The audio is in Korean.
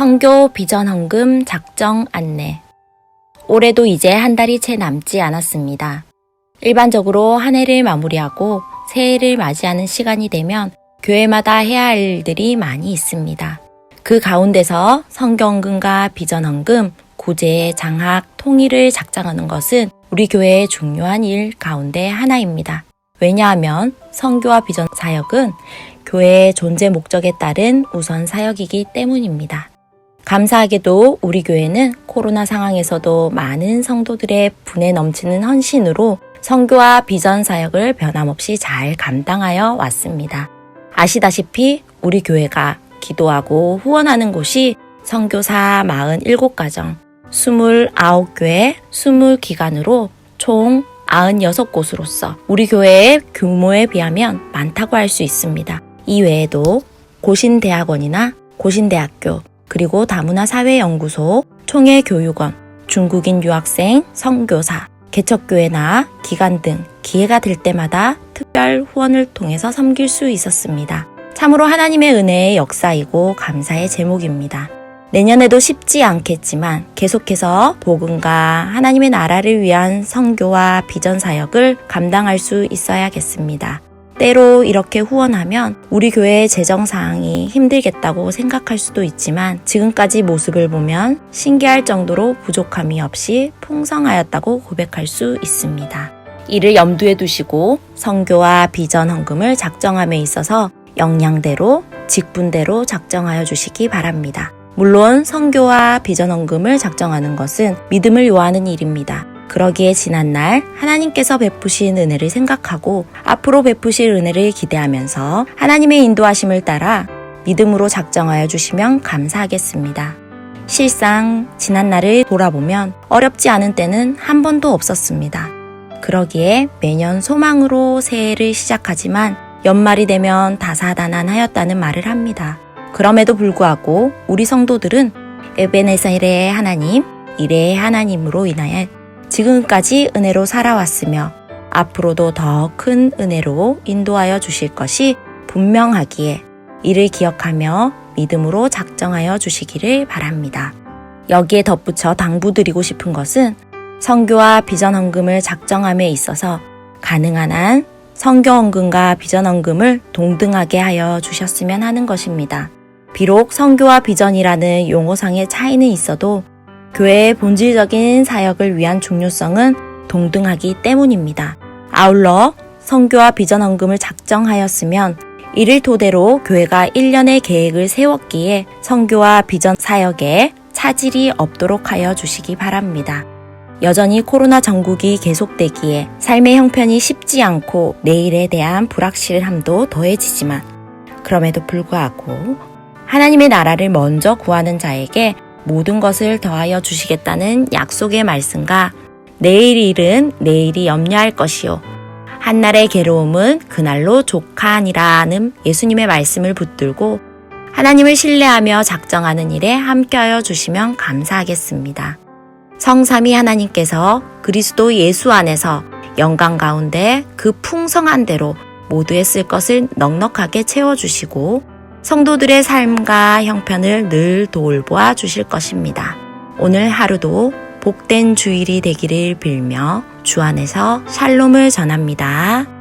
성교 비전 헌금 작정 안내. 올해도 이제 한 달이 채 남지 않았습니다. 일반적으로 한 해를 마무리하고 새해를 맞이하는 시간이 되면 교회마다 해야 할 일들이 많이 있습니다. 그 가운데서 성경금과 비전헌금, 구제, 장학, 통일을 작정하는 것은 우리 교회의 중요한 일 가운데 하나입니다. 왜냐하면 성교와 비전 사역은 교회의 존재 목적에 따른 우선 사역이기 때문입니다. 감사하게도 우리 교회는 코로나 상황에서도 많은 성도들의 분에 넘치는 헌신으로 성교와 비전 사역을 변함없이 잘 감당하여 왔습니다. 아시다시피 우리 교회가 기도하고 후원하는 곳이 성교사 47가정, 29교회, 20기관으로 총 96곳으로서 우리 교회의 규모에 비하면 많다고 할 수 있습니다. 이 외에도 고신대학원이나 고신대학교, 그리고 다문화 사회연구소, 총회교육원, 중국인 유학생, 선교사, 개척교회나 기관 등 기회가 될 때마다 특별 후원을 통해서 섬길 수 있었습니다. 참으로 하나님의 은혜의 역사이고 감사의 제목입니다. 내년에도 쉽지 않겠지만 계속해서 복음과 하나님의 나라를 위한 성교와 비전 사역을 감당할 수 있어야겠습니다. 때로 이렇게 후원하면 우리 교회의 재정 상황이 힘들겠다고 생각할 수도 있지만 지금까지 모습을 보면 신기할 정도로 부족함이 없이 풍성하였다고 고백할 수 있습니다. 이를 염두에 두시고 성교와 비전 헌금을 작정함에 있어서 역량대로 직분대로 작정하여 주시기 바랍니다. 물론 성교와 비전 헌금을 작정하는 것은 믿음을 요하는 일입니다. 그러기에 지난 날 하나님께서 베푸신 은혜를 생각하고 앞으로 베푸실 은혜를 기대하면서 하나님의 인도하심을 따라 믿음으로 작정하여 주시면 감사하겠습니다. 실상 지난 날을 돌아보면 어렵지 않은 때는 한 번도 없었습니다. 그러기에 매년 소망으로 새해를 시작하지만 연말이 되면 다사다난하였다는 말을 합니다. 그럼에도 불구하고 우리 성도들은 에베네셀의 하나님, 이레의 하나님으로 인하여 지금까지 은혜로 살아왔으며 앞으로도 더 큰 은혜로 인도하여 주실 것이 분명하기에 이를 기억하며 믿음으로 작정하여 주시기를 바랍니다. 여기에 덧붙여 당부드리고 싶은 것은 성교와 비전 헌금을 작정함에 있어서 가능한 한 성교 헌금과 비전 헌금을 동등하게 하여 주셨으면 하는 것입니다. 비록 성교와 비전이라는 용어상의 차이는 있어도 교회의 본질적인 사역을 위한 중요성은 동등하기 때문입니다. 아울러 성교와 비전 헌금을 작정하였으면 이를 토대로 교회가 1년의 계획을 세웠기에 성교와 비전 사역에 차질이 없도록 하여 주시기 바랍니다. 여전히 코로나 전국이 계속되기에 삶의 형편이 쉽지 않고 내일에 대한 불확실함도 더해지지만 그럼에도 불구하고 하나님의 나라를 먼저 구하는 자에게 모든 것을 더하여 주시겠다는 약속의 말씀과 내일 일은 내일이 염려할 것이요. 한날의 괴로움은 그날로 족하니라는 예수님의 말씀을 붙들고 하나님을 신뢰하며 작정하는 일에 함께하여 주시면 감사하겠습니다. 성삼위 하나님께서 그리스도 예수 안에서 영광 가운데 그 풍성한 대로 모두의 쓸 것을 넉넉하게 채워주시고 성도들의 삶과 형편을 늘 돌보아 주실 것입니다. 오늘 하루도 복된 주일이 되기를 빌며 주 안에서 샬롬을 전합니다.